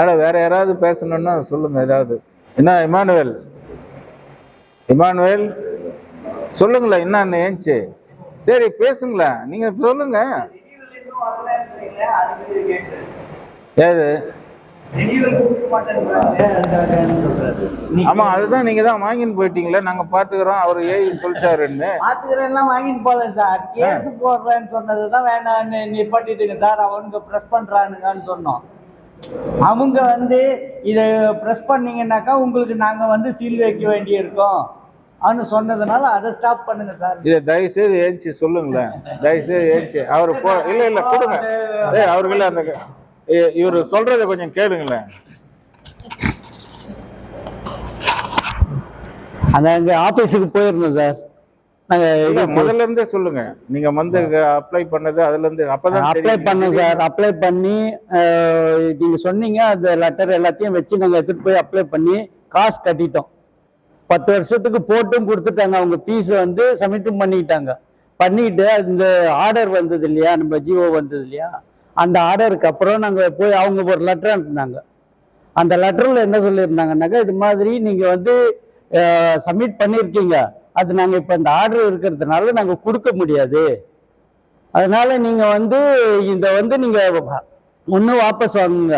அட வேற யாராவது பேசணும்னா சொல்லுங்க ஏதாவது. என்ன இமானுவேல்? இமானுவேல் சொல்லுங்களேன் என்னன்னு ஏஞ்சி சரி பேசுங்களேன். நீங்க சொல்லுங்க. ஏது ஆமா அதுதான் நீங்க தான் வாங்கின்னு போயிட்டீங்களே நாங்க பாத்துக்கிறோம் அவர் ஏய் சொல்லிட்டாருன்னு. பாத்துக்கிறேன்லாம் வாங்கிட்டு போல சார். கேஸ் போடுறேன்னு சொன்னதுதான் வேணான்னு நிப்பாட்டிட்டுங்க சார். அவனுங்க ப்ரெஸ் பண்றானுங்கன்னு சொன்னோம். அவங்க வந்து இதை ப்ரெஸ் பண்ணீங்கன்னாக்கா உங்களுக்கு நாங்க வந்து சீல் வைக்க வேண்டி இருக்கோம் அவனு சொன்னதுனால அதை ஸ்டாப் பண்ணுங்க சார் இதை தயவு செய்து ஏஞ்சி சொல்லுங்களேன். தயவு செய்து ஏஞ்சி. அவர் போ இல்ல இல்ல கொடுங்க. ஏய் அவர்கள அந்த இ- இவரு சொல்றத கொஞ்சம் கேளுங்களேன். அந்த அங்கே ஆஃபீஸுக்கு போயிருந்தோம் சார் நாங்கள் முதல்ல இருந்தே சொல்லுங்க. நீங்க வந்து அப்ளை பண்ணது அதுல இருந்து அப்பதான் அப்ளை. பண்ணோம் சார் அப்ளை பண்ணி நீங்க சொன்னீங்க அந்த லெட்டர் எல்லாத்தையும் வச்சு நாங்கள் எடுத்துட்டு போய் அப்ளை பண்ணி காசு கட்டிட்டோம். பத்து வருஷத்துக்கு போட்டும் கொடுத்துட்டாங்க. அவங்க ஃபீஸை வந்து சப்மிட்டும் பண்ணிக்கிட்டாங்க. பண்ணிக்கிட்டு இந்த ஆர்டர் வந்தது இல்லையா? நம்ம ஜிஓ வந்தது இல்லையா? அந்த ஆர்டருக்கு அப்புறம் நாங்கள் போய் அவங்க ஒரு லெட்டர் அனுப்புனாங்க. அந்த லெட்டரில் என்ன சொல்லியிருந்தாங்கன்னாக்கா இது மாதிரி நீங்கள் வந்து சப்மிட் பண்ணியிருக்கீங்க அது நாங்கள் இப்போ இந்த ஆர்டர் இருக்கிறதுனால நாங்கள் கொடுக்க முடியாது. அதனால நீங்கள் வந்து இந்த வந்து நீங்கள் ஒன்று வாபஸ் வாங்குங்க.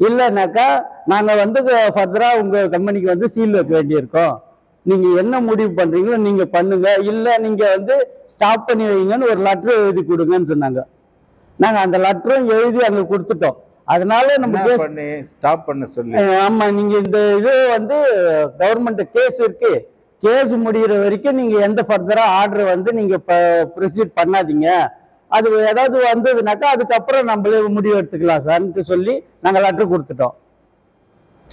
இல்லைனாக்கா நாங்கள் வந்து ஃபர்தராக உங்கள் கம்பெனிக்கு வந்து சீல் வைக்க வேண்டியிருக்கோம். நீங்கள் என்ன முடிவு பண்ணுறீங்களோ நீங்கள் பண்ணுங்க. இல்லை நீங்கள் வந்து ஸ்டாப் பண்ணி வைங்கன்னு ஒரு லெட்டர் எழுதி கொடுங்கன்னு சொன்னாங்க. நாங்கள் அந்த லெட்டரும் எழுதி அங்கே கொடுத்துட்டோம். அதனால நம்ம கேஸ் ஸ்டாப் பண்ண சொல்லி. அஹ் ஆமா நீங்க இந்த இது வந்து கவர்மெண்ட் கேஸ் இருக்கு. கேஸ் முடிகிற வரைக்கும் நீங்க எந்த ஃபர்தரா ஆர்டர் வந்து நீங்க ப்ரொசீட் பண்ணாதீங்க. அது ஏதாவது வந்ததுனாக்கா அதுக்கப்புறம் நம்மளே முடிவு எடுத்துக்கலாம் சார்ன்ட்டு சொல்லி நாங்க லெட்டர் கொடுத்துட்டோம்.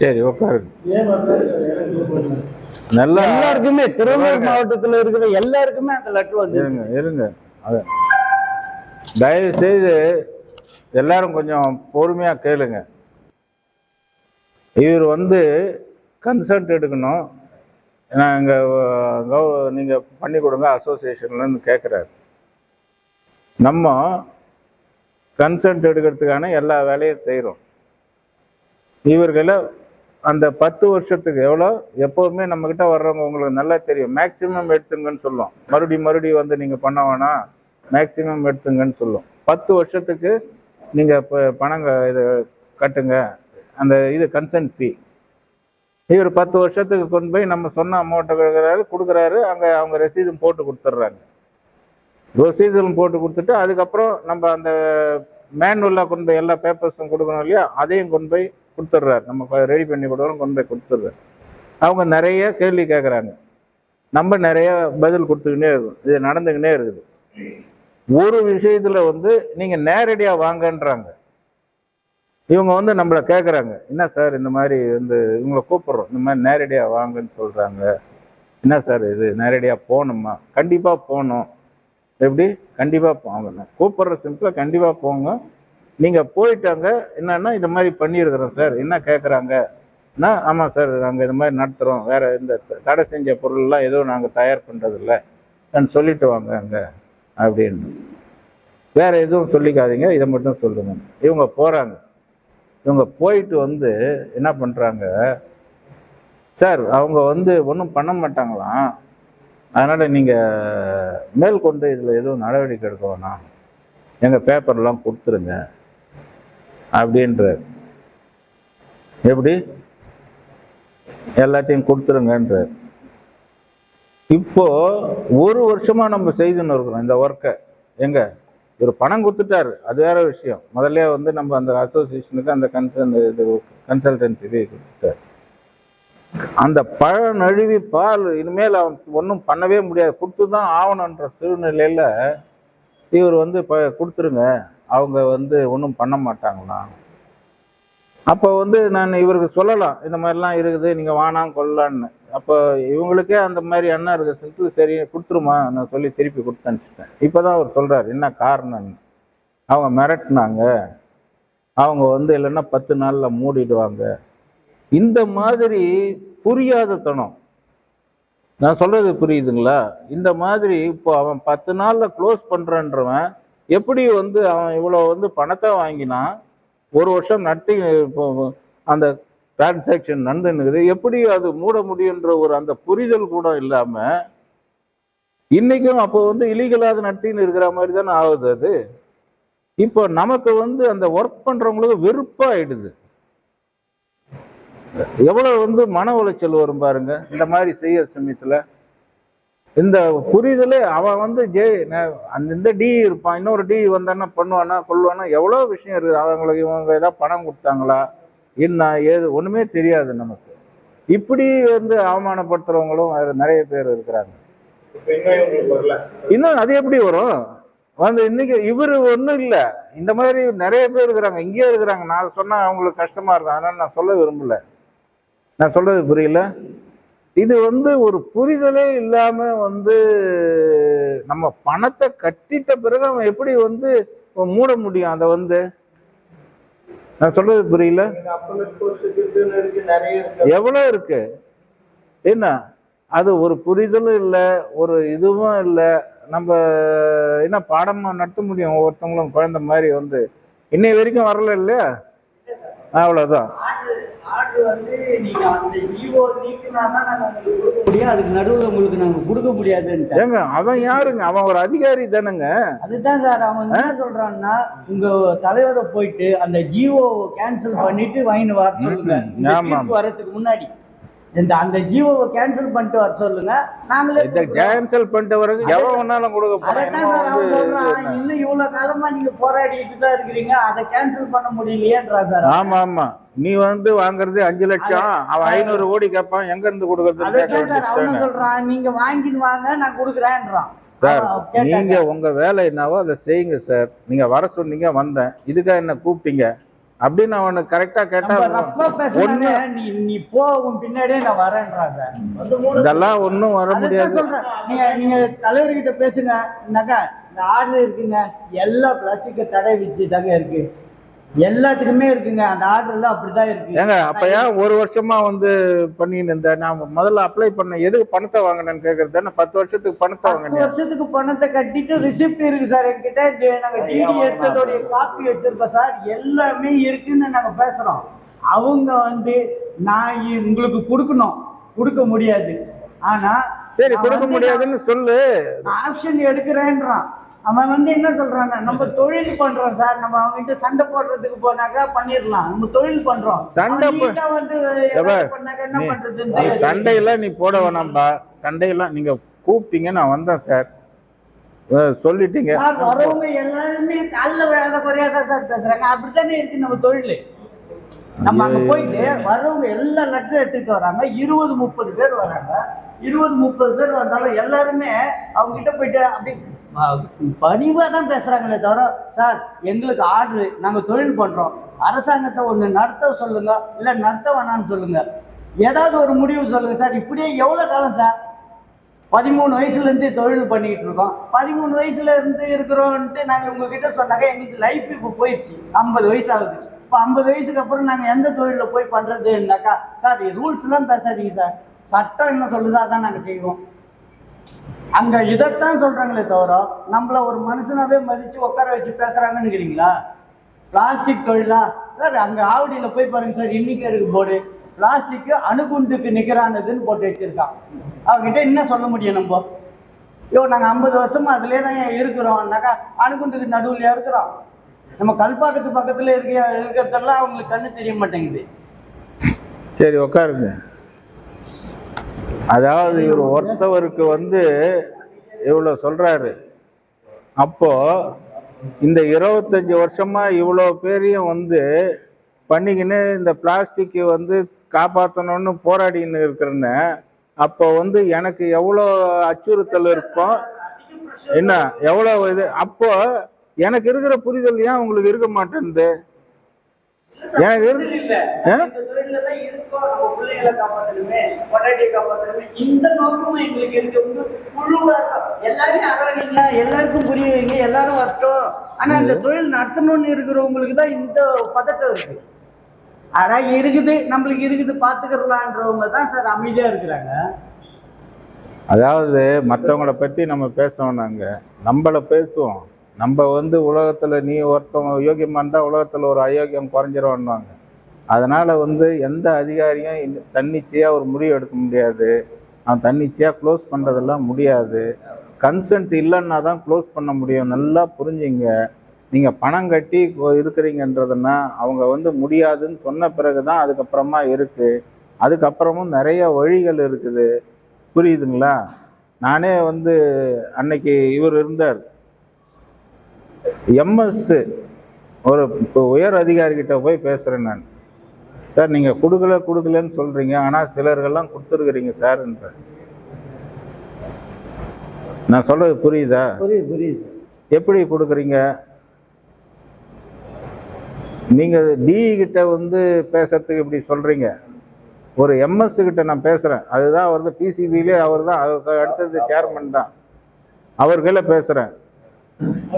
சரி உட்காருங்க. நல்லா எல்லாருக்குமே திருவள்ளூர் மாவட்டத்துல இருக்கிற எல்லாருக்குமே அந்த லெட்டர் வந்து இருங்க இருங்க. அது தயவு செய்து எல்லாரும் கொஞ்சம் பொறுமையா கேளுங்க. இவர் வந்து கன்சல்ட் எடுக்கணும். நாங்கள் நீங்கள் பண்ணி கொடுங்க அசோசியேஷன்லன்னு கேட்குறாரு நம்ம கன்சென்ட் எடுக்கிறதுக்கான எல்லா வேலையும் செய்கிறோம் இவர்களை அந்த பத்து வருஷத்துக்கு எவ்வளோ எப்போவுமே நம்மக்கிட்ட வர்றவங்க உங்களுக்கு நல்லா தெரியும். மேக்ஸிமம் எடுத்துங்கன்னு சொல்லும். மறுபடியும் மறுபடியும் வந்து நீங்கள் பண்ண வேணாம் மேக்ஸிமம் எடுத்துங்கன்னு சொல்லும். பத்து வருஷத்துக்கு நீங்கள் இப்போ பணங்க இது கட்டுங்க. அந்த இது கன்சென்ட் ஃபீ இவர் பத்து வருஷத்துக்கு கொண்டு போய் நம்ம சொன்ன அமௌண்ட்டை கொடுக்குறாரு கொடுக்குறாரு அங்கே அவங்க ரசீதும் போட்டு கொடுத்துட்றாங்க. ரசீதும் போட்டு கொடுத்துட்டு அதுக்கப்புறம் நம்ம அந்த மேனுவலாக கொண்டு போய் எல்லா பேப்பர்ஸும் கொடுக்கணும் இல்லையா அதையும் கொண்டு போய் கொடுத்துட்றாரு. நம்ம ரெடி பண்ணி கொடுக்குறோம் கொண்டு போய் கொடுத்துட்றாரு. அவங்க நிறைய கேள்வி கேட்குறாங்க. நம்ம நிறைய பதில் கொடுத்துக்கினே இருக்கும். இது நடந்துக்கினே இருக்குது. ஒரு விஷயத்தில் வந்து நீங்கள் நேரடியாக வாங்கன்றாங்க. இவங்க வந்து நம்மளை கேட்குறாங்க என்ன சார் இந்த மாதிரி வந்து இவங்களை கூப்பிட்றோம். இந்த மாதிரி நேரடியாக வாங்கன்னு சொல்கிறாங்க என்ன சார் இது? நேரடியாக போகணுமா? கண்டிப்பாக போகணும். எப்படி? கண்டிப்பாக போங்க கூப்பிட்ற சிம்பிளாக கண்டிப்பாக போங்க. நீங்கள் போயிட்டாங்க என்னன்னா இந்த மாதிரி பண்ணியிருக்கிறோம் சார். என்ன கேட்குறாங்க நான் ஆமாம் சார். நாங்கள் இது மாதிரி நடத்துகிறோம் வேறு இந்த தடை செஞ்ச பொருள்லாம் எதுவும் நாங்கள் தயார் பண்ணுறதில்ல நான் சொல்லிட்டு வாங்க அங்கே. அப்படின்னு. வேறு எதுவும் சொல்லிக்காதீங்க. இதை மட்டும் சொல்லுங்க. இவங்க போகிறாங்க இவங்க போயிட்டு வந்து என்ன பண்ணுறாங்க சார் அவங்க வந்து ஒன்றும் பண்ண மாட்டாங்களாம். அதனால் நீங்கள் மேற்கொண்டு இதில் எதுவும் நடவடிக்கை எடுக்க வேணாம். எங்கள் பேப்பர்லாம் கொடுத்துருங்க. அப்படின்றார். எப்படி? எல்லாத்தையும் கொடுத்துருங்கன்றார். இப்போ ஒரு வருஷமாக நம்ம செய்துன்னு இருக்கிறோம் இந்த ஒர்க்கை எங்கே? இவர் பணம் கொடுத்துட்டாரு. அது வேற விஷயம். முதல்ல வந்து நம்ம அந்த அசோசியேஷனுக்கு அந்த கன்சல் இது கன்சல்டன்சி கொடுத்துட்டார். அந்த பழ நழுவி பால் இனிமேல் அவன் ஒன்றும் பண்ணவே முடியாது. கொடுத்து தான் ஆகணுன்ற சூழ்நிலையில் இவர் வந்து இப்போ கொடுத்துருங்க. அவங்க வந்து ஒன்றும் பண்ண மாட்டாங்களாம் அப்போ வந்து நான் இவருக்கு சொல்லலாம். இந்த மாதிரிலாம் இருக்குது. நீங்கள் வானாம் கொள்ளலான்னு அப்போ இவங்களுக்கே அந்த மாதிரி எண்ணம் இருக்குது சிம்பிள் சரி கொடுத்துருமா நான் சொல்லி திருப்பி கொடுத்து அனுப்பிச்சிட்டேன். இப்போ தான் அவர் சொல்கிறார் என்ன காரணம்னு அவங்க மிரட்டினாங்க. அவங்க வந்து இல்லைன்னா பத்து நாளில் மூடிடுவாங்க. இந்த மாதிரி புரியாத தனம். நான் சொல்கிறது புரியுதுங்களா? இந்த மாதிரி இப்போ அவன் பத்து நாளில் க்ளோஸ் பண்ணுறன்றவன் எப்படி வந்து அவன் இவ்வளோ வந்து பணத்தை வாங்கினா ஒரு வருஷம் நடத்தி இப்போ அந்த டிரான்சாக்ஷன் நடந்துன்னுக்குது. எப்படி அது மூட முடியுன்ற ஒரு அந்த புரிதல் கூட இல்லாமல் இன்னைக்கும் அப்போ வந்து இலீகலாக நடத்தின்னு இருக்கிற மாதிரி தானே ஆகுது அது. இப்போ நமக்கு வந்து அந்த ஒர்க் பண்ணுறவங்களுக்கு வெறுப்பாயிடுது. எவ்வளோ வந்து மன உளைச்சல் வரும் பாருங்க. இந்த மாதிரி செய்யற சமயத்தில் இந்த புரிதலே அவன் வந்து ஜே அந்த இந்த டி இருப்பான். இன்னொரு டி வந்தான்னா பண்ணுவானா கொள்வானா எவ்வளோ விஷயம் இருக்குது. அவங்களுக்கு இவங்க ஏதாவது பணம் கொடுத்தாங்களா? என்ன ஏது ஒண்ணுமே தெரியாது நமக்கு. இப்படி வந்து அவமானப்படுத்துறவங்களும் நிறைய பேர் இருக்கிறாங்க. இன்னும் அது எப்படி வரும்? வந்து இன்னைக்கு இவர் ஒன்றும் இல்லை. இந்த மாதிரி நிறைய பேர் இருக்கிறாங்க. இங்கேயே இருக்கிறாங்க. நான் சொன்னா அவங்களுக்கு கஷ்டமா இருக்கும். அதனால நான் சொல்ல விரும்பல. நான் சொல்றது புரியல. இது வந்து ஒரு புரிதலே இல்லாம வந்து நம்ம பணத்தை கட்டிட்ட பிறகு அவன் எப்படி வந்து மூட முடியும்? அதை வந்து நான் சொல்றது புரியல? எவ்வளோ இருக்கு? என்ன? அது ஒரு புரிதலும் இல்லை ஒரு இதுவும் இல்லை. நம்ம என்ன பாடமாக நடத்த முடியும்? ஒவ்வொருத்தவங்களும் குழந்த மாதிரி வந்து. இன்னை வரைக்கும் வரல இல்லையா? அவ்வளோதான் வந்து நீங்க அந்த ஜியோ நீக்கினா தான் நாங்க உங்களுக்கு கொடுக்க முடியும். அதுக்கு நடுவுல உங்களுக்கு நாங்க கொடுக்க முடியாதுன்ட்டு ஏங்க அவன் யாருங்க? அவன் ஒரு அதிகாரி தானேங்க. அதுதான் சார் அவன் என்ன சொல்றான்னா உங்க தலைவரை போயிட்டு அந்த ஜியோ கேன்சல் பண்ணிட்டு வாங்கிட்டு வர சொல்லுங்க. வரதுக்கு முன்னாடி. இந்த அந்த ஜியோவை கேன்சல் பண்ணிட்டு வர சொல்லுங்க. நாங்களே இதை கேன்சல் பண்ணிட்டு வரைக்கும் எவன் வேணாலும் கொடுக்க வந்து இன்னும் இவ்வளவு காலமா நீங்க போராடிட்டு தான் இருக்கிறீங்க. அதை கேன்சல் பண்ண முடியலையேன்றா சார். ஆமா ஆமா. நீ வந்து வாங்குறது அஞ்சு லட்சம். அவன் ஐநூறு கோடி கேட்பான் எங்க இருந்து கொடுக்கறதுன்னு கேட்க அதான் சார் அவன் வேண்டியதுதானே? சொல்றான் நீங்க வாங்கிட்டு வாங்க நான் கொடுக்குறேன்றான். சார். நீங்க உங்க வேலை என்னவோ அதை செய்யுங்க சார். நீங்க வர சொன்னீங்க வந்தேன். இதுக்காக என்ன கூப்பிட்டீங்க? அப்படின்னு அவனுக்கு கரெக்டா கேட்டா பேசுறாங்க. நீ நீ போ உன் பின்னாடியே நான் மூணு இதெல்லாம் ஒன்றும் வர முடியாது. சொல்றேன். நீங்க நீங்க தலைவர்கிட்ட பேசுங்க. என்னக்கா இந்த ஆர்டர் இருக்குங்க எல்லா பிளாஸ்டிக் தடை வச்சு தாங்க இருக்கு. எல்லாத்துக்குமே இருக்குங்க. அந்த ஆர்டர்ல அப்படிதான் இருக்கு. ஏங்க அப்ப ஏன் ஒரு வருஷமா வந்து பண்ணின்னு இருந்தேன் நான் முதல்ல அப்ளை பண்ண எதுக்கு பணத்தை வாங்கினேன்னு கேக்குறது தானே? பத்து வருஷத்துக்கு பணத்தை பத்து வாங்கினேன் வருஷத்துக்கு பணத்தை கட்டிட்டு ரிசிப்ட் இருக்கு சார் என்கிட்ட. டி- நாங்க டிடி எடுத்ததோடைய காப்பி வச்சிருக்கோம் சார். எல்லாமே இருக்குன்னு நாங்க பேசுறோம். அவங்க வந்து நான் உங்களுக்கு கொடுக்கணும். கொடுக்க முடியாது. ஆனா சரி கொடுக்க முடியாதுன்னு சொல்லு. நான் ஆப்ஷன் எடுக்கிறேன்றான். அவன் வந்து என்ன சொல்றாங்க நம்ம தொழில் பண்றோம் சார். நம்ம அவங்ககிட்ட சண்டை போடுறதுக்கு போனாக்கா பண்ணிடலாம் நம்ம தொழில் பண்றோம். சண்டை வந்து என்ன தெரியாது. சண்டையெல்லாம் நீ போட வேணாம்பா சண்டையெல்லாம் நீங்க கூப்பிட்டீங்க நான் வந்தேன் சார். சொல்லிட்டீங்க. சார் வரவங்க எல்லாருமே காலில் விழாத குறையாதான் சார் பேசுறாங்க. அப்படித்தானே இருக்கு நம்ம தொழில். நம்ம அங்க போயிட்டு வர்றவங்க எல்லா லெட்டர் எடுத்துட்டு வராங்க. இருபது முப்பது பேர் வராங்க. இருபது முப்பது பேர் வந்தாலும் எல்லாருமே அவங்க கிட்ட போயிட்டு அப்படி பணிவாக தான் பேசுகிறாங்களே தவிர சார் எங்களுக்கு ஆர்டரு நாங்கள் தொழில் பண்ணுறோம் அரசாங்கத்தை ஒன்று நடத்த சொல்லுங்க இல்லை நடத்த வேணாம்னு சொல்லுங்க. ஏதாவது ஒரு முடிவு சொல்லுங்க சார். இப்படியே எவ்வளோ காலம் சார்? பதிமூணு வயசுலேருந்து தொழில் பண்ணிக்கிட்டு இருக்கோம். பதிமூணு வயசுல இருந்து இருக்கிறோம்ட்டு நாங்க உங்ககிட்ட சொன்னாக்க எங்களுக்கு லைஃப் இப்போ போயிடுச்சு. ஐம்பது வயசு ஆகுது. இப்போ ஐம்பது வயசுக்கு அப்புறம் நாங்கள் எந்த தொழிலில் போய் பண்ணுறதுன்னாக்கா சார் ரூல்ஸ்லாம் பேசாதீங்க சார். சட்டம் என்ன சொல்லுதா தான் நாங்கள் செய்வோம். அங்க இதைத்தான் சொல்றாங்களே தவிர நம்மள ஒரு மனுஷனாவே மதிச்சு உட்கார வச்சு பேசுறாங்கன்னுக்கிறீங்களா பிளாஸ்டிக் தொழிலா? சார் அங்க ஆவடியில போய் பாருங்க சார் இன்னைக்கு இருக்கு போர்டு. பிளாஸ்டிக் அணுகுண்டுக்கு நிகரானதுன்னு போட்டு வச்சிருக்கான். அவங்ககிட்ட என்ன சொல்ல முடியும் நம்ம? ஐயோ நாங்க ஐம்பது வருஷமா அதுலயே தான் இருக்கிறோம்னாக்கா அணுகுண்டுக்கு நடுவில் இருக்கிறோம். நம்ம கல்பாக்கத்து பக்கத்துல இருக்க இருக்கிறதெல்லாம் அவங்களுக்கு கண்ணு தெரிய மாட்டேங்குது. சரி உட்காருங்க. அதாவது இவர் ஒருத்தவருக்கு வந்து இவ்வளோ சொல்றாரு. அப்போ இந்த இருபத்தஞ்சி வருஷமா இவ்வளோ பேரையும் வந்து பண்ணிக்கின்னு இந்த பிளாஸ்டிக் வந்து காப்பாற்றணும்னு போராடின்னு இருக்கிறேன்னு அப்போ வந்து எனக்கு எவ்வளோ அச்சுறுத்தல் இருக்கும்? என்ன எவ்வளோ இது? அப்போ எனக்கு இருக்கிற புரிதல் ஏன் உங்களுக்கு இருக்க மாட்டேன்து? எனக்கு இருக்கு இருக்கோ நம்ம பிள்ளைகளை காப்பாற்றணுமே பொண்டாட்டியை காப்பாற்றணுமே இந்த நோக்கமும் எங்களுக்கு இருக்கு. குழுவா இருக்கும் எல்லாரையும் அரவணைங்க எல்லாருக்கும் புரிய வைங்க எல்லாரும் வரட்டும். ஆனா இந்த தொழில் நடத்தணும்னு இருக்கிறவங்களுக்கு தான் இந்த பதட்டம் இருக்கு. ஆனா இருக்குது நம்மளுக்கு இருக்குது பாத்துக்கிறலான்றவங்க தான் சார் அமைதியா இருக்கிறாங்க. அதாவது மற்றவங்கள பற்றி நம்ம பேசணும் நாங்கள் நம்மளை பேசுவோம். நம்ம வந்து உலகத்தில் நீ ஒருத்தவங்க யோகியமாக இருந்தால் உலகத்தில் ஒரு அயோக்கியம் குறைஞ்சிருவான்னுவாங்க அதனால் வந்து எந்த அதிகாரியும் தன்னிச்சையாக ஒரு முடிவு எடுக்க முடியாது. அவன் தன்னிச்சையாக க்ளோஸ் பண்ணுறதெல்லாம் முடியாது. கன்சென்ட் இல்லைன்னா தான் க்ளோஸ் பண்ண முடியும். நல்லா புரிஞ்சுங்க. நீங்கள் பணம் கட்டி இருக்கிறீங்கன்றதுன்னா அவங்க வந்து முடியாதுன்னு சொன்ன பிறகு தான் அதுக்கப்புறமா இருக்குது அதுக்கப்புறமும் நிறைய வழிகள் இருக்குது. புரியுதுங்களா? நானே வந்து அன்னைக்கு இவர் இருந்தார். எம்எஸ் ஒரு உயர் அதிகாரிகிட்ட போய் பேசுகிறேன் நான். சார் நீங்கள் கொடுக்கல கொடுக்கலன்னு சொல்கிறீங்க ஆனால் சிலர்கள்லாம் கொடுத்துருக்குறீங்க சார்ன்ற நான் சொல்கிறது புரியுதா? புரியுது புரியுது எப்படி கொடுக்குறீங்க? நீங்கள் டிஇ கிட்ட வந்து பேசுறதுக்கு இப்படி சொல்கிறீங்க ஒரு எம்எஸ் கிட்ட நான் பேசுகிறேன் அதுதான் வந்து பிசிபிலே அவர் தான் அதுக்கு அடுத்தது சேர்மன் தான். அவர்களை பேசுகிறேன்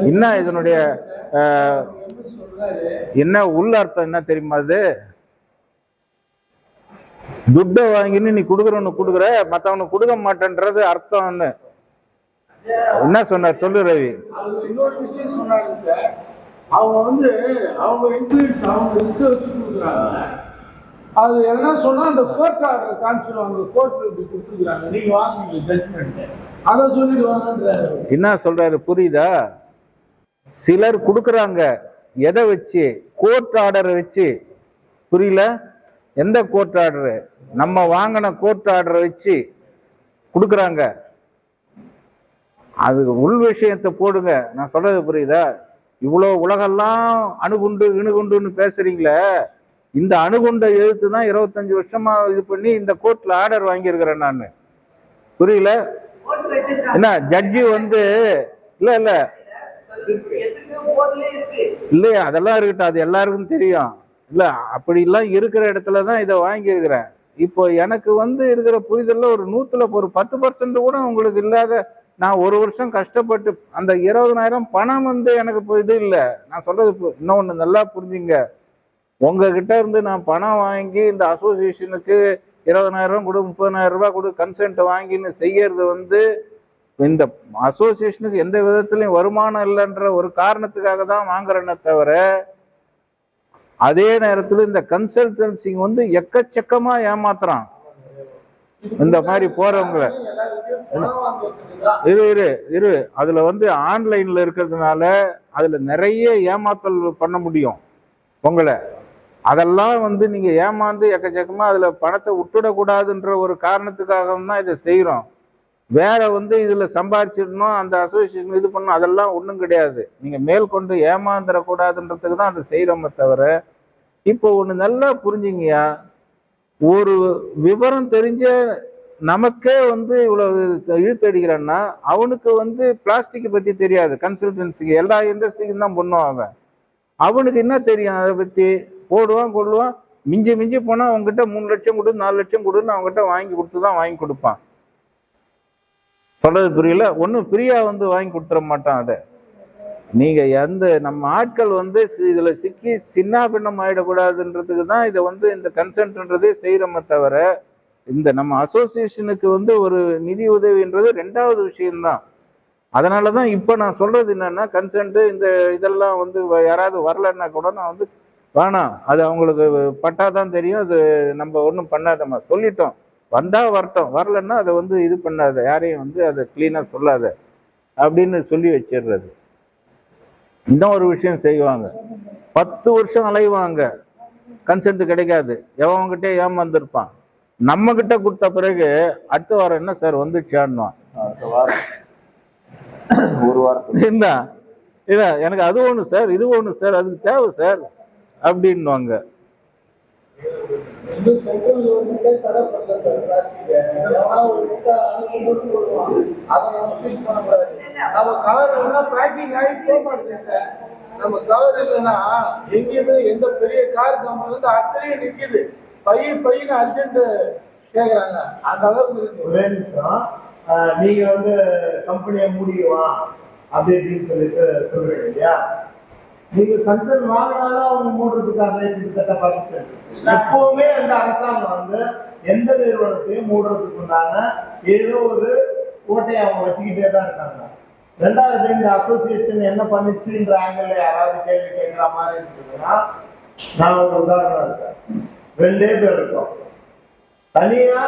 என்ன இதனுடைய என்ன உள்ள அர்த்தம் என்ன தெரியுமா அது? துட்டை வாங்கின்னு நீ கொடுக்குறவனு கொடுக்குற மற்றவனுக்கு கொடுக்க மாட்டேன்றது அர்த்தம்னு என்ன? சொன்னார்? சொல்லு ரவி. இன்னொரு விஷயம் சொன்னாங்க சார். அவங்க வந்து அவங்க இன்ஃபுளுன்ஸ் அவங்க ரிஸ்க வச்சு கொடுக்குறாங்க அது என்ன சொன்னா அந்த கோர்ட் ஆர்டர் காமிச்சிருவாங்க கோர்ட் இப்படி கொடுத்துருக்காங்க. நீங்க வாங்குவீங்க ஜட்மெண்ட் அதை சொல்லிடுவாங்கன்றாரு என்ன சொல்றாரு? புரியுதா? சிலர் கொடுக்குறாங்க. எதை வச்சு? கோர்ட் ஆர்டரை வச்சு. புரியல? எந்த கோர்ட் ஆர்டரு நம்ம வாங்கின கோர்ட் ஆர்டரை வச்சு கொடுக்குறாங்க. அது உள் விஷயத்தை போடுங்க. நான் சொல்றது புரியுதா? இவ்வளோ உலகெல்லாம் அணுகுண்டு இணுகுண்டுன்னு பேசுறீங்களே. இந்த அணுகுண்டை எழுத்து தான் இருபத்தஞ்சு வருஷமா இது பண்ணி இந்த கோர்ட்ல ஆர்டர் வாங்கியிருக்கிறேன் நான். புரியல? என்ன ஜட்ஜி வந்து இல்ல இல்ல. இல்லையா? அதெல்லாம் இருக்கட்டும். அது எல்லாருக்கும் தெரியும். இல்லை அப்படிலாம் இருக்கிற இடத்துல தான் இதை வாங்கியிருக்கிறேன். இப்போ எனக்கு வந்து இருக்கிற புரிதலில் ஒரு நூற்றுல ஒரு பத்து பர்சன்ட் கூட உங்களுக்கு இல்லாத நான் ஒரு வருஷம் கஷ்டப்பட்டு அந்த இருபதனாயிரம் பணம் வந்து எனக்கு இப்போ இது இல்லை. நான் சொல்றது இப்போ இன்னொன்று நல்லா புரிஞ்சுங்க. உங்ககிட்ட இருந்து நான் பணம் வாங்கி இந்த அசோசியேஷனுக்கு இருபதனாயிரம் கொடு முப்பதனாயிரம் ரூபாய் கொடு கன்சென்ட் வாங்கின்னு செய்யறது வந்து இந்த அசோசியேஷனுக்கு எந்த விதத்துலையும் வருமானம் இல்லைன்ற ஒரு காரணத்துக்காக தான் வாங்குறேனே தவிர அதே நேரத்தில் இந்த கன்சல்டன்சிங் வந்து எக்கச்சக்கமா ஏமாத்துறான். இந்த மாதிரி போறவங்களை. இரு இரு இரு. அதுல வந்து ஆன்லைன்ல இருக்கிறதுனால அதுல நிறைய ஏமாத்தல் பண்ண முடியும் உங்களை. அதெல்லாம் வந்து நீங்க ஏமாந்து எக்கச்சக்கமா அதுல பணத்தை விட்டுடக்கூடாதுன்ற ஒரு காரணத்துக்காக தான் இதை செய்யறோம் வேற வந்து இதுல சம்பாதிச்சிடணும் அந்த அசோசியேஷன் இது பண்ணணும் அதெல்லாம் ஒன்றும் கிடையாது. நீங்க மேற்கொண்டு ஏமாந்துடக்கூடாதுன்றதுக்கு தான் அதை செய்யறோமே தவிர இப்போ ஒன்று நல்லா புரிஞ்சுங்கய்யா. ஒரு விவரம் தெரிஞ்ச நமக்கே வந்து இவ்வளவு இழுத்தடிக்கிறேன்னா அவனுக்கு வந்து பிளாஸ்டிக்கை பத்தி தெரியாது. கன்சல்டன்சிக்கு எல்லா இண்டஸ்ட்ரிக்கும் தான் பண்ணுவான் அவன். அவனுக்கு என்ன தெரியும் அதை பத்தி? போடுவான் கொள்ளுவான். மிஞ்சி மிஞ்சி போனால் அவங்ககிட்ட மூணு லட்சம் கொடு நாலு லட்சம் கொடுன்னு அவங்ககிட்ட வாங்கி கொடுத்து தான் வாங்கி கொடுப்பான். சொல்கிறது புரியல? ஒன்றும் ஃப்ரீயாக வந்து வாங்கி கொடுத்துட மாட்டான் அதை. நீங்கள் எந்த நம்ம ஆட்கள் வந்து இதில் சிக்கி சின்ன பின்னம் ஆகிடக்கூடாதுன்றதுக்கு தான் இதை வந்து இந்த கன்சென்ட்ன்றதே செய்கிறோமே தவிர இந்த நம்ம அசோசியேஷனுக்கு வந்து ஒரு நிதி உதவின்றது ரெண்டாவது விஷயம்தான். அதனால தான் இப்போ நான் சொல்கிறது என்னன்னா கன்சென்ட்டு இந்த இதெல்லாம் வந்து வ- யாராவது வரலன்னா கூட நான் வந்து வேணாம். அது அவங்களுக்கு பட்டாதான் தெரியும். அது நம்ம ஒன்றும் பண்ணாதம்மா. சொல்லிட்டோம். வந்தா வரட்டும். வரலன்னா அதை வந்து இது பண்ணாத. யாரையும் வந்து அதை கிளீனாக சொல்லாத. அப்படின்னு சொல்லி வச்சிடுறது இன்னொரு விஷயம் செய்வாங்க. பத்து வருஷம் அலைவாங்க. கன்சென்ட் கிடைக்காது. எவன்கிட்ட ஏமாந்துருப்பான். நம்ம கிட்ட கொடுத்த பிறகு அடுத்த வாரம் என்ன சார் அடுத்த வாரம். ஒரு வாரத்துக்கு. என்ன இல்ல எனக்கு அது ஒண்ணு சார் இது ஒண்ணு சார் அதுக்கு தேவை சார் அப்படின்னுவாங்க. இந்த சென்ட்ரல் கவர்மெண்டே தடை சார் பிளாஸ்டிக் எவனா ஒரு முட்டை அதை நம்ம ஃபீல் பண்ணக்கூடாது. நம்ம கவர் இல்லைன்னா பேக்கிங் ஆகி போக சார். நம்ம கவர் இல்லைன்னா எங்கேயுமே எந்த பெரிய கார் கம்பெனி வந்து அத்தனையும் நிக்குது. பையன் அர்ஜென்ட் கேக்குறாங்க. அந்த அளவுக்கு இருக்கு. ஒரே நிமிஷம். நீங்க வந்து கம்பெனியை மூடிடுவான் அப்படி இப்படின்னு சொல்லிட்டு சொல்றீங்க இல்லையா? நீங்க கன்சர்ன் வாங்கினாலும் அவங்க மூடுறதுக்காக கிட்டத்தட்ட பத்து எப்பவுமே அந்த அரசாங்கம் வந்து எந்த நிறுவனத்தையும் மூடுறதுக்கு உண்டான ஏதோ ஒரு ஓட்டையை அவங்க வச்சுக்கிட்டே தான் இருக்காங்க. ரெண்டாவது இந்த அசோசியேஷன் என்ன பண்ணுச்சுன்ற ஆங்கிள் யாராவது கேள்வி கேட்கிற மாதிரி இருந்ததுன்னா நான் ஒரு உதாரணம் இருக்கேன் ரெண்டே பேர் இருக்கோம். தனியா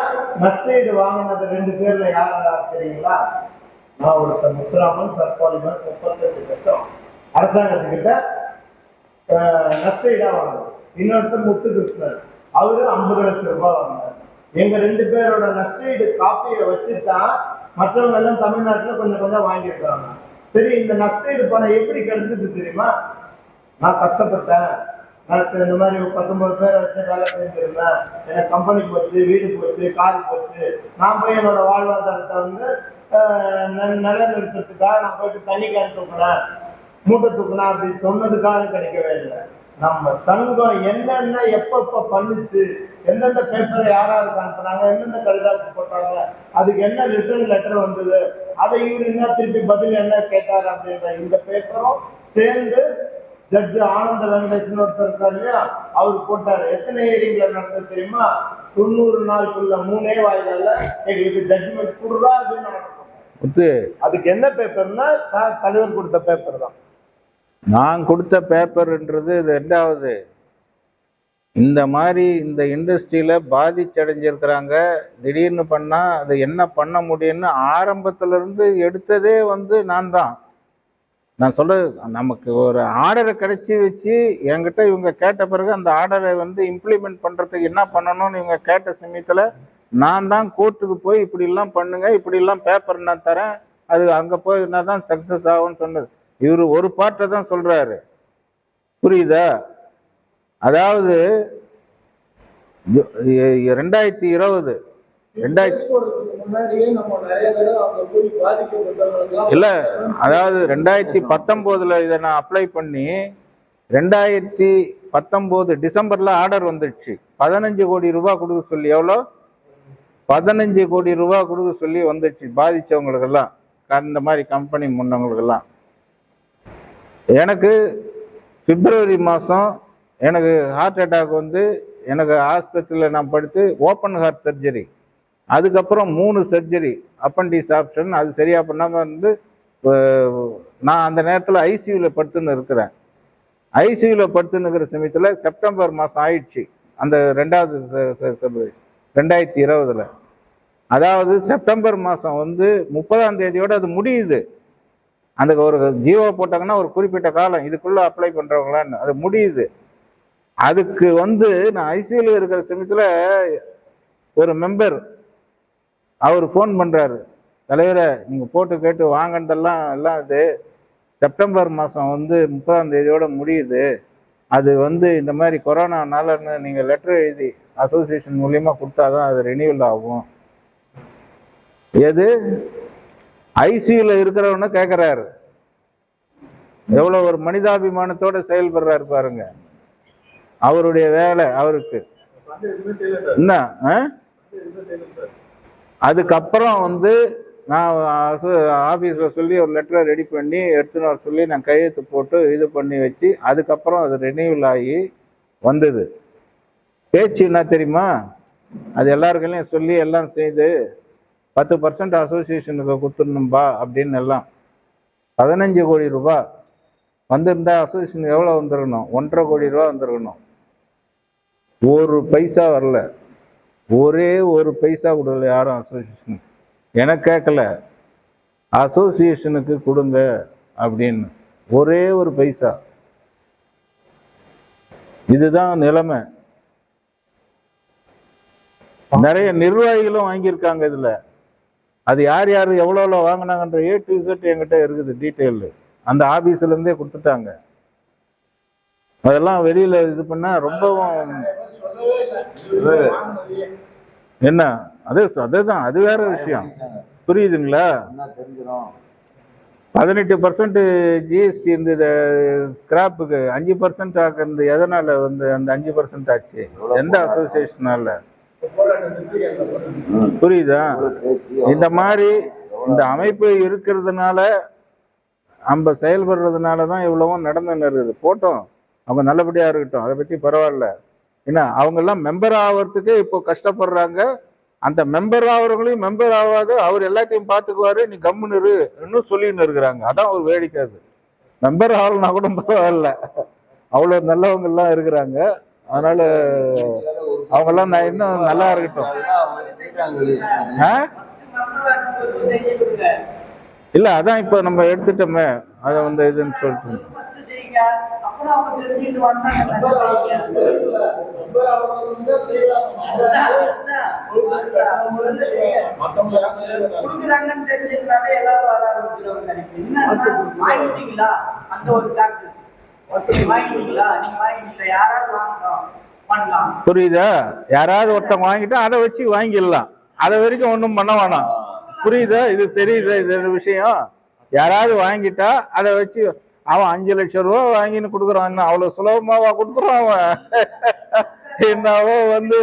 நஷ்டஈடு வாங்கினது ரெண்டு பேர்ல யார் தெரியுங்களா? நான் ஒருத்தர் முத்துராமன் தற்பாலிமன் முப்பத்தஞ்சு லட்சம். அரசாங்கத்துக்கிட்ட நஷ்ட நஷ்டஈடா வாங்கினார் இன்னொருத்தர் முத்துகிருஷ்ணர் அவரு ஐம்பது லட்சம் ரூபாய் வாங்கினார் எங்க ரெண்டு பேரோட நஷ்டஈடு காப்பியை வச்சுதான் மற்றவங்க எல்லாம் தமிழ்நாட்டுல கொஞ்சம் கொஞ்சம் வாங்கியிருக்காங்க சரி இந்த நஷ்டஈடு பணம் எப்படி கிடைச்சது தெரியுமா? நான் கஷ்டப்பட்டேன். நான் இந்த மாதிரி பத்தொன்பது பேரை வச்சு வேலை செஞ்சிருந்தேன். எனக்கு கம்பெனி போச்சு வீடு போச்சு கார் போச்சு நான் போய் என்னோட வாழ்வாதாரத்தை வந்து ஆஹ், நான் போயிட்டு தண்ணி கேன் தூக்கினேன் மூட்டை தூக்கினேன் அப்படின்னு சொன்னதுக்காக கிடைக்கவே இல்லை. நம்ம சங்கம் என்னென்ன எப்பப்ப பண்ணுச்சு எந்தெந்த பேப்பரை யாராருக்கு அனுப்புனாங்க எந்தெந்த கடிதாசு போட்டாங்க அதுக்கு என்ன ரிட்டர்ன் லெட்டர் வந்தது அதை இவர் என்ன திருப்பி பதில் என்ன கேட்டார் அப்படின்ற இந்த பேப்பரும் சேர்ந்து ஜட்ஜ் ஆனந்த வெங்கடேசன் ஒருத்தர் இருக்காரு இல்லையா அவர் போட்டாரு. எத்தனை ஏரிங்ல நடந்தது தெரியுமா? தொண்ணூறு நாளுக்குள்ள மூணே வாயிலால எங்களுக்கு ஜட்ஜ்மெண்ட் கொடுறா அப்படின்னு அதுக்கு என்ன பேப்பர்னா தலைவர் கொடுத்த பேப்பர் தான். நான் கொடுத்த பேப்பர்ன்றது ரெண்டாவது. இந்த மாதிரி இந்த இண்டஸ்ட்ரியில் பாதிச்சடைஞ்சிருக்கிறாங்க. திடீர்னு பண்ணால் அது என்ன பண்ண முடியும்னு ஆரம்பத்துல இருந்து எடுத்ததே வந்து நான் தான். நான் சொல்ல நமக்கு ஒரு ஆர்டரை கிடச்சி வச்சு என்கிட்ட இவங்க கேட்ட பிறகு அந்த ஆர்டரை வந்து இம்ப்ளிமெண்ட் பண்ணுறதுக்கு என்ன பண்ணணும்னு இவங்க கேட்ட சமயத்தில் நான் தான் கோர்ட்டுக்கு போய் இப்படிலாம் பண்ணுங்கள் பண்ணுங்க பேப்பர் நான் தரேன். அது அங்கே போய் என்ன தான் சக்ஸஸ் ஆகும்னு சொன்னது. இவர் ஒரு பாட்டை தான் சொல்றாரு. புரியுதா? அதாவது ரெண்டாயிரத்தி இருபது ரெண்டாயிரத்தி இல்லை அதாவது ரெண்டாயிரத்தி பத்தொம்போதில் இதை நான் அப்ளை பண்ணி ரெண்டாயிரத்தி பத்தொம்போது டிசம்பர்ல ஆர்டர் வந்துடுச்சு. பதினஞ்சு கோடி ரூபாய் கொடுக்க சொல்லி எவ்வளோ? பதினஞ்சு கோடி ரூபாய் கொடுக்க சொல்லி வந்துடுச்சு பாதிச்சவங்களுக்கெல்லாம். அந்த மாதிரி கம்பெனி முன்னவங்களுக்கெல்லாம். எனக்கு பிப்ரவரி மாதம் எனக்கு ஹார்ட் அட்டாக் வந்து எனக்கு ஆஸ்பத்திரியில் நான் படுத்து ஓப்பன் ஹார்ட் சர்ஜரி அதுக்கப்புறம் மூணு சர்ஜரி அப்பண்டிஸ் ஆப்ஷன் அது சரியாக பண்ணாமல் வந்து நான் அந்த நேரத்தில் ஐசியூவில் படுத்துன்னு இருக்கிறேன். ஐசியூவில் படுத்துன்னு இருக்கிற சமயத்தில் செப்டம்பர் மாதம் ஆயிடுச்சு. அந்த ரெண்டாவது ச- ரெண்டாயிரத்தி இருபதில். அதாவது செப்டம்பர் மாதம் வந்து முப்பதாம் தேதியோடு அது முடியுது. அந்த ஒரு ஜியோ போட்டாங்கன்னா ஒரு குறிப்பிட்ட காலம் இதுக்குள்ளே அப்ளை பண்ணுறவங்களான்னு அது முடியுது. அதுக்கு வந்து நான் ஐசியூல இருக்கிற சமயத்தில் ஒரு மெம்பர் அவர் ஃபோன் பண்ணுறாரு தலைவரை நீங்கள் போட்டு கேட்டு வாங்கினதெல்லாம் எல்லாம் இது செப்டம்பர் மாதம் வந்து முப்பதாம் தேதியோடு முடியுது. அது வந்து இந்த மாதிரி கொரோனானால நீங்கள் லெட்டர் எழுதி அசோசியேஷன் மூலிமா கொடுத்தா தான் அது ரினியூவல் ஆகும். எது? ஐசியூல இருக்கிறவன கேட்குறாரு எவ்வளோ ஒரு மனிதாபிமானத்தோட செயல்படுறாரு பாருங்க. அவருடைய வேலை அவருக்கு. என்ன ஆ? அதுக்கப்புறம் வந்து நான் ஆஃபீஸில் சொல்லி ஒரு லெட்டரை ரெடி பண்ணி எடுத்துன்னு வர சொல்லி நான் கையெழுத்து போட்டு இது பண்ணி வச்சு அதுக்கப்புறம் அது ரெனியூவல் ஆகி வந்தது. பேச்சு என்ன தெரியுமா? அது எல்லாருக்கையும் சொல்லி எல்லாம் செய்து பத்து பர்சன்ட் அசோசியேஷனுக்கு கொடுத்துடணும்பா அப்படின்னு எல்லாம். பதினஞ்சு கோடி ரூபா வந்திருந்தா அசோசியேஷன் எவ்வளோ வந்துருக்கணும்? ஒன்றரை கோடி ரூபா வந்திருக்கணும். ஒரு பைசா வரல. ஒரே ஒரு பைசா கொடுக்கல யாரும் அசோசியேஷன் எனக்கு கேட்கல. அசோசியேஷனுக்கு கொடுங்க அப்படின்னு. ஒரே ஒரு பைசா. இதுதான் நிலைமை. நிறைய நிர்வாகிகளும் வாங்கியிருக்காங்க இதுல. அது யார் யார் எவ்வளோ எவ்வளோ வாங்கினாங்கன்ற ஏ டு இசட் என்கிட்ட இருக்குது டீட்டெயில் அந்த ஆஃபீஸ்லேருந்தே கொடுத்துட்டாங்க. அதெல்லாம் வெளியில் இது பண்ணால் ரொம்பவும் என்ன? அதே இது தான் என்ன அது அதுதான். அது வேற விஷயம். புரியுதுங்களா? பதினெட்டு பர்சன்ட் ஜிஎஸ்டி இருந்தது ஸ்கிராப்புக்கு அஞ்சு பர்சன்ட் ஆக்குறது எதனால் வந்து அந்த அஞ்சு பர்சன்ட் ஆச்சு? எந்த அசோசியேஷனால புரியுதா? இந்த மாதிரி இந்த அமைப்பு இருக்கிறதுனால நம்ம செயல்படுறதுனால தான் இவ்வளவும் நடந்துன்னு இருக்குது போட்டோம். அவங்க நல்லபடியா இருக்கட்டும். அதை பத்தி பரவாயில்ல. என்ன அவங்கெல்லாம் மெம்பர் ஆகிறதுக்கு இப்போ கஷ்டப்படுறாங்க. அந்த மெம்பர் ஆகிறவங்களையும் மெம்பர் ஆகாது அவர் எல்லாத்தையும் பார்த்துக்குவாரு நீ கம்முன்னு இரு. இன்னும் சொல்லின்னு இருக்கிறாங்க. அதான் ஒரு வேடிக்கை அது. மெம்பர் ஆகலனா கூட பரவாயில்ல. அவ்வளோ நல்லவங்க எல்லாம் இருக்கிறாங்க. அதனால அவங்கெல்லாம் நான் இன்னும் நல்லா இருக்கட்டும். ஆ? இல்ல அதான் இப்போ நம்ம எடுத்துட்டோமே. அத வந்து இதுன்னு சொல்லிட்டு. வாங்கிட்டீங்களா? அந்த ஒரு டாக்டர் வாங்கிட்டீங்களா? நீங்க வாங்கிட்டீங்களா? யாராவது வாங்கலாம் புரியுதா? யாராவது ஒருத்தன் வாங்கிட்டா அதை வச்சு வாங்கிடலாம். அதை வரைக்கும் ஒன்றும் பண்ண வேணாம். புரியுதா? இது தெரியுதா? இது ஒரு விஷயம். யாராவது வாங்கிட்டா அதை வச்சு அவன் அஞ்சு லட்சம் ரூபா வாங்கின்னு கொடுக்குறான். என்ன அவ்வளோ சுலபமாவா கொடுக்குறான் அவன்? என்னவோ வந்து.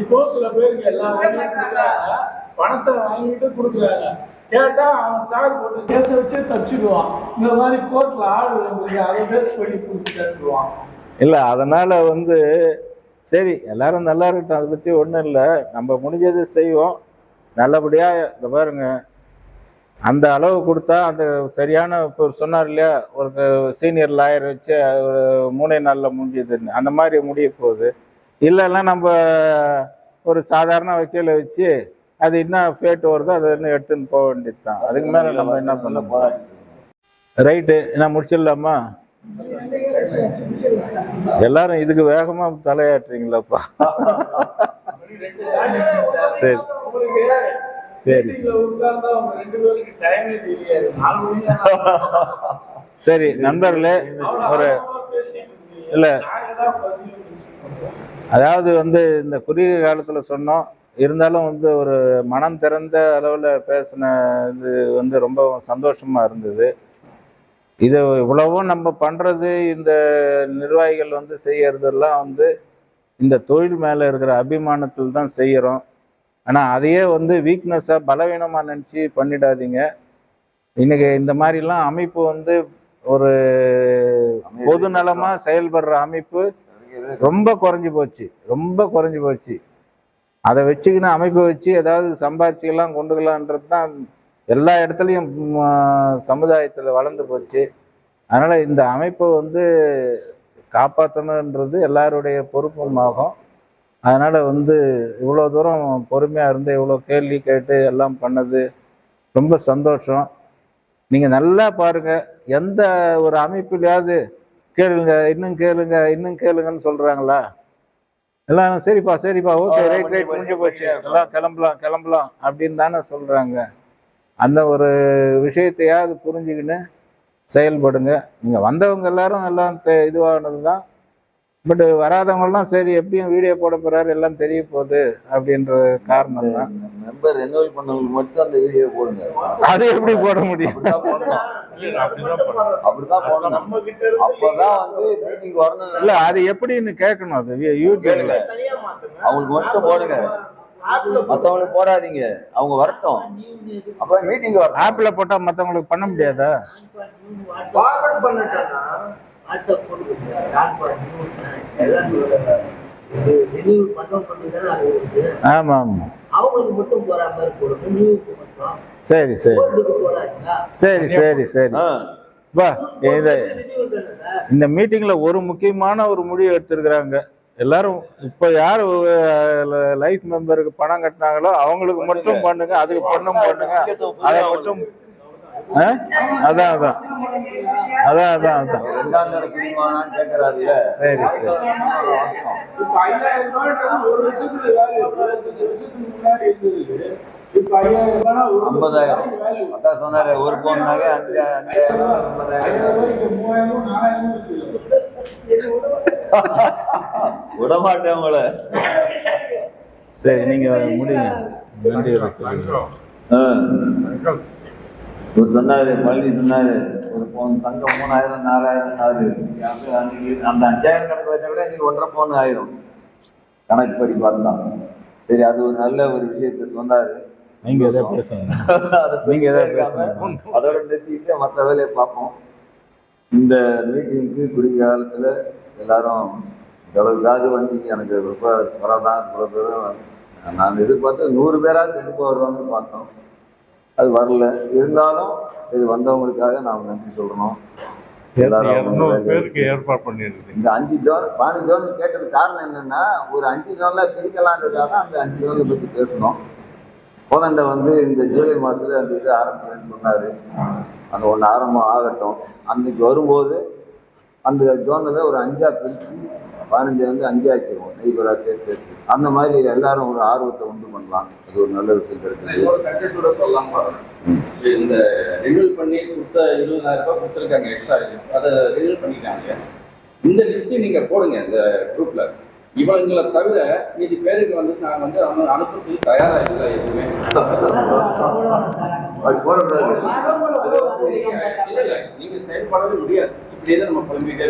இப்போ சில பேருக்கு எல்லா வேலையும் கொடுக்குறாங்க பணத்தை வாங்கிட்டு கொடுக்குறாங்க. கேட்டா அவன் சார் போட்டு கேஸ வச்சே தப்பிச்சுடுவான். இந்த மாதிரி கோர்ட்ல ஆள் விழுந்துருக்கு அதை பேஸ் பண்ணி கொடுத்துட்டுருவான் இல்லை அதனால வந்து சரி எல்லாரும் நல்லா இருக்கட்டும் அதை பற்றி ஒன்றும் இல்லை. நம்ம முடிஞ்சதை செய்வோம். நல்லபடியாக இந்த பாருங்க. அந்த அளவு கொடுத்தா அந்த சரியான இப்போ சொன்னார் இல்லையா ஒரு சீனியர் லாயர் வச்சு ஒரு மூணே நாளில் முடிஞ்சதுன்னு. அந்த மாதிரி முடிய போகுது. இல்லைன்னா நம்ம ஒரு சாதாரண வக்கீலை வச்சு அது என்ன ஃபேட் வருதோ அதை இன்னும் எடுத்துன்னு போக வேண்டியது தான் அதுக்கு மேலே நம்ம என்ன பண்ண போகிறோம் ரைட்டு நான் முடிச்சிடலாமா? எல்லாரும் இதுக்கு வேகமா தலையாட்டுறீங்களாப்பா? சரி. சரி சரி. நண்பர்களே ஒரு இல்ல. அதாவது வந்து இந்த குறுகிய காலத்துல சொன்னோம். இருந்தாலும் வந்து ஒரு மனம் திறந்த அளவில் பேசின இது வந்து ரொம்ப சந்தோஷமா இருந்தது. இது இவ்வளவும் நம்ம பண்றது இந்த நிர்வாகிகள் வந்து செய்யறதெல்லாம் வந்து இந்த தொழில் மேல இருக்கிற அபிமானத்தில் தான் செய்யறோம். ஆனா அதையே வந்து வீக்னஸா பலவீனமா நினைச்சு பண்ணிடாதீங்க. இன்னைக்கு இந்த மாதிரிலாம் அமைப்பு வந்து ஒரு பொது நலமா செயல்படுற அமைப்பு ரொம்ப குறைஞ்சு போச்சு. ரொம்ப குறைஞ்சு போச்சு. அதை வச்சுக்கின்னு அமைப்பை வச்சு ஏதாவது சம்பாதிச்சுக்கலாம் கொண்டுக்கலான்றது தான் எல்லா இடத்துலையும் சமுதாயத்தில் வளர்ந்து போச்சு. அதனால் இந்த அமைப்பை வந்து காப்பாற்றணுன்றது எல்லாருடைய பொறுப்பும் ஆகும் அதனால் வந்து இவ்வளோ தூரம் பொறுமையாக இருந்து இவ்வளோ கேள்வி கேட்டு எல்லாம் பண்ணது ரொம்ப சந்தோஷம். நீங்கள் நல்லா பாருங்கள் எந்த ஒரு அமைப்புலையாவது கேளுங்க இன்னும் கேளுங்க இன்னும் கேளுங்கன்னு சொல்கிறாங்களா எல்லாம் சரிப்பா சரிப்பா ஓகே ரைட் ரைட் முடிஞ்சு போச்சு. எல்லாம் கிளம்பலாம் கிளம்பலாம் அப்படின்னு தானே சொல்கிறாங்க அந்த ஒரு விஷயத்தையாவது புரிஞ்சுக்கின்னு செயல்படுங்க. நீங்கள் வந்தவங்க எல்லாரும் எல்லாம் தெ- இதுவானது தான். பட் வராதவங்கெல்லாம் சரி எப்படியும் வீடியோ போட போறாரு எல்லாம் தெரிய போகுது அப்படின்ற காரணம் தான். மெம்பர் ரெனுவல் பண்ணவங்களுக்கு மட்டும் அந்த வீடியோ போடுங்க. அது எப்படி போட முடியும்? அப்படிதான் போடணும். அப்பதான் வந்து மீட்டிங் வரணும். இல்ல அது எப்படின்னு கேட்கணும் அது யூடியூப்ல. அவங்களுக்கு மட்டும் போடுங்க. ஆப்ல மத்தவங்களுக்கு போடாதீங்க. அவங்க வரட்டும். அப்புறம் மீட்டிங் வரட்டும். ஆப்ல போட்டா மத்தவங்களுக்கு பண்ண முடியாதா? ஃபார்வர்ட் பண்ணட்டேன்னா வாட்ஸ்அப் போட்டு டாட் பாட்? நியூஸ் எல்லாம் ரினியூ பண்ணோம் பண்ணி தானே அது இருக்கு ஆமா ஆமா அவங்களுக்கு மட்டும் போற மாதிரி போடுங்க. மட்டும். சரி சரி. சரி சரி சரி. ஆ. வா இந்த மீட்டிங்ல ஒரு முக்கியமான ஒரு முடிவு எடுத்திருக்கிறாங்க. எல்லாரும் இப்போ யார் லைஃப் மெம்பருக்கு பணம் கட்டினாங்களோ அவங்களுக்கு மட்டும் பண்ணுங்க அதுக்கு பணம் பண்ணுங்க. அதை மட்டும் ஆ? அதான் அதான். அதான் அதான் அதான். ரெண்டாம் சரி சரி. ஐம்பதாயிரம். வேல்யூ அதான் சொன்னாரு ஒரு பவுன் நகை அஞ்சு அஞ்சாயிரம் ஐம்பதாயிரம் ரூபாய்க்கு மூவாயிரம் நாலாயிரம் இருக்கு விட மாட்டேன் உங்களை சரி நீங்க முடிங்க நன்றி. இவர் சொன்னாரு பழனி சொன்னாரு ஒரு பவுன் தங்கம் மூணாயிரம் நாலாயிரம் அன்னைக்கு அந்த அஞ்சாயிரம் கணக்கு வச்சா கூட இன்னைக்கு ஒன்றரை பவுன் ஆயிரும். கணக்கு படி பார்த்தா சரி அது ஒரு நல்ல ஒரு விஷயத்த சொன்னாரு. நீங்க எதை பேசுங்க. அதை நீங்க எதாவது இருக்காம அதோட நிறுத்திட்டு மற்ற வேலையை பார்ப்போம். இந்த மீட்டிங்க்கு குறுகிய காலத்துல எல்லாரும் எவ்வளவுக்காவது வந்தீங்க எனக்கு ரொம்ப குறைதான் இவ்வளவு தூரம் நான் எதிர்பார்த்து நூறு பேராவது கண்டிப்பாக வருவாங்கன்னு பார்த்தோம். அது வரல. இருந்தாலும் இது வந்தவங்களுக்காக நாம் நன்றி வேலையை பேருக்கு ஏற்பாடு பண்ணிருக்கு இந்த அஞ்சு ஜோன் பதினஞ்சு ஜோன் கேட்டது காரணம் என்னன்னா ஒரு அஞ்சு ஜோன்ல பிரிக்கலான்றதுக்காக அந்த அஞ்சு ஜோனை பத்தி பேசணும் கோதண்டை வந்து இந்த ஜூலை மாசத்துல அந்த இது ஆரம்பிக்கிறேன்னு சொன்னாரு. அந்த ஒன்று ஆரம்பம் ஆகட்டும். அன்னைக்கு வரும்போது அந்த ஜோனில் ஒரு அஞ்சா பிரித்து பதினஞ்சு வந்து அஞ்சா ஆக்கிடுவோம். நெய்பரா சேர்த்து சேர்த்து. அந்த மாதிரி எல்லாரும் ஒரு ஆர்வத்தை உண்டு பண்ணலாம். அது ஒரு நல்ல விஷயம் கிடைக்குது. ஒரு சஜஸ்ட் கூட சொல்லலாம். பாருங்க இந்த ரினியூல் பண்ணி கொடுத்த இருபதாயிரம் ரூபாய் கொடுத்துருக்காங்க எக்ஸ்ட்ரா அதை ரினியூல் பண்ணிட்டாங்க. இந்த லிஸ்ட் நீங்க போடுங்க இந்த குரூப்ல இவங்களை தவிர மீதி பேருக்கு வந்து நான் வந்து அவங்க அனுப்புறதுக்கு தயாரா இல்லை எதுவுமே. அது போடக்கூடாது. இல்ல இல்ல. நீங்க செயல்படவே முடியாது. இப்படியே தான் நம்ம கொடுங்க.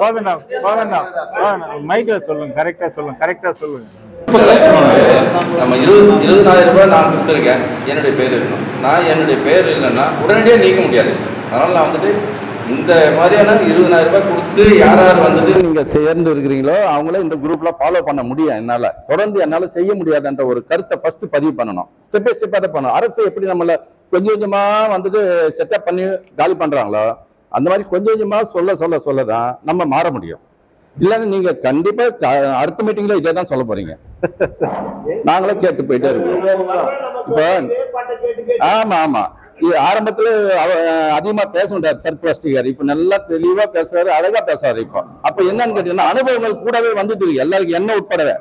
போதண்ணா போதண்ணா மைக்கில் சொல்லுங்க கரெக்டா சொல்லுங்க கரெக்டா சொல்லுங்க. நம்ம இருபது இருபதாயிரம் ரூபாய் நான் கொடுத்துருக்கேன். என்னுடைய பேர் இருக்கணும். நான் என்னுடைய பேர் இல்லைன்னா உடனடியாக நீக்க முடியாது. அதனால நான் வந்துட்டு இந்த மாதிரியான இருபதாயிரம் ரூபாய் கொடுத்து யார் யார் வந்துட்டு நீங்க சேர்ந்து இருக்கிறீங்களோ அவங்கள இந்த குரூப்ல ஃபாலோ பண்ண முடியும் என்னால. தொடர்ந்து என்னால செய்ய முடியாதுன்ற ஒரு கருத்தை ஃபர்ஸ்ட் பதிவு பண்ணணும். ஸ்டெப் பை ஸ்டெப்பா அதை பண்ணணும். அரசு எப்படி நம்மள கொஞ்சம் கொஞ்சமா வந்துட்டு செட்டப் பண்ணி காலி பண்றாங்களோ அந்த மாதிரி கொஞ்சம் கொஞ்சமா சொல்ல சொல்ல சொல்ல தான் நம்ம மாற முடியும். இல்லைன்னா நீங்க கண்டிப்பா அடுத்த மீட்டிங்ல இதே தான் சொல்ல போறீங்க. நாங்களே கேட்டு போயிட்டே இருக்கோம். இப்போ இதே பாட்டை கேட்டு கேட்டு. ஆமா ஆமா. ஆரம்பத்துல அவ அதிகமா பேச மாட்டார் சர்பிளாஸ்டிகார் இப்ப நல்லா தெளிவா பேசுறாரு அழகா பேசுறாரு இப்போ. அப்ப என்னன்னு கேட்டீங்கன்னா அனுபவங்கள் கூடவே வந்துட்டு இருக்கு. எல்லாருக்கும் என்ன உட்படவே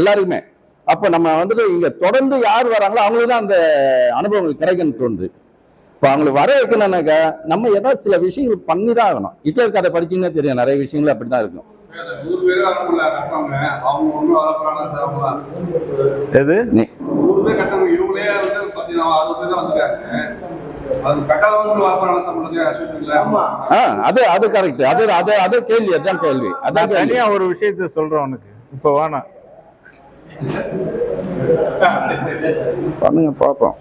எல்லாருக்குமே. அப்ப நம்ம வந்துட்டு இங்க தொடர்ந்து யார் வராங்களோ அவங்களுக்கு தான் அந்த அனுபவங்கள் கிடைக்கணும்னு தோணுது. இப்போ அவங்களை வர வைக்கணும்னாக்கா நம்ம ஏதாவது சில விஷயங்கள் பண்ணி தான் ஆகணும். ஹிட்லர் கதை படிச்சீங்கன்னா தெரியும் நிறைய விஷயங்கள் அப்படி தான் இருக்கும். எது? அது அது அது கரெக்ட் அது அது அது கேள்வி அதான் கேள்வி. அதான் தனியா ஒரு விஷயத்த சொல்றேன் உனக்கு. இப்போ வேணாம் பண்ணுங்க பார்ப்போம்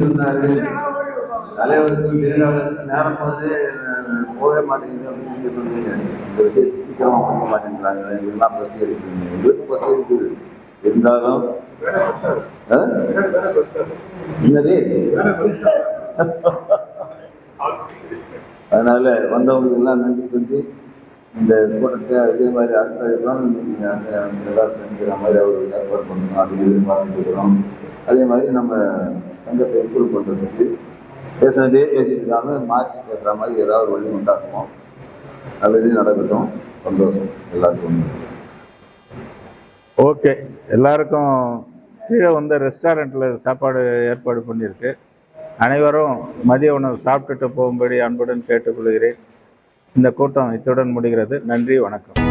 சொன்னாரு. தலைவருக்கு நேரம் போது போகவே மாட்டேங்குது அப்படின்னு நீங்க சொன்னீங்க இந்த விஷயத்தை சீக்கிரமா மாட்டேங்கிறாங்க பஸ் இருக்குங்க எங்களுக்கு பஸ் இருக்குது இருந்தாலும் என்னது அதனால வந்தவங்களுக்கு எல்லாம் நன்றி சொல்லி இந்த கூட்டத்தை அதே மாதிரி அடுத்த தான் நீங்கள் அந்த எல்லாரும் செஞ்சுக்கிற மாதிரி அவர் ஏற்பாடு பண்ணணும். அது எதிர்பார்த்துக்கிறோம் இருக்கிறோம் அதே மாதிரி நம்ம சங்கத்தை இம்ப்ரூவ் பண்ணுறதுக்கு பேசினதே பேசிட்டு இருக்காங்க மாற்றி பேசுகிற மாதிரி ஏதாவது ஒரு வழி உண்டாக்குவோம். நல்லது நடக்கட்டும். சந்தோஷம். எல்லாருக்கும் ஓகே. எல்லாருக்கும் கீழே வந்து ரெஸ்டாரண்ட்டில் சாப்பாடு ஏற்பாடு பண்ணியிருக்கு. அனைவரும் மதிய உணவு சாப்பிட்டுட்டு போகும்படி அன்புடன் கேட்டுக்கொள்கிறேன். இந்த கூட்டம் இத்துடன் முடிகிறது. நன்றி வணக்கம்.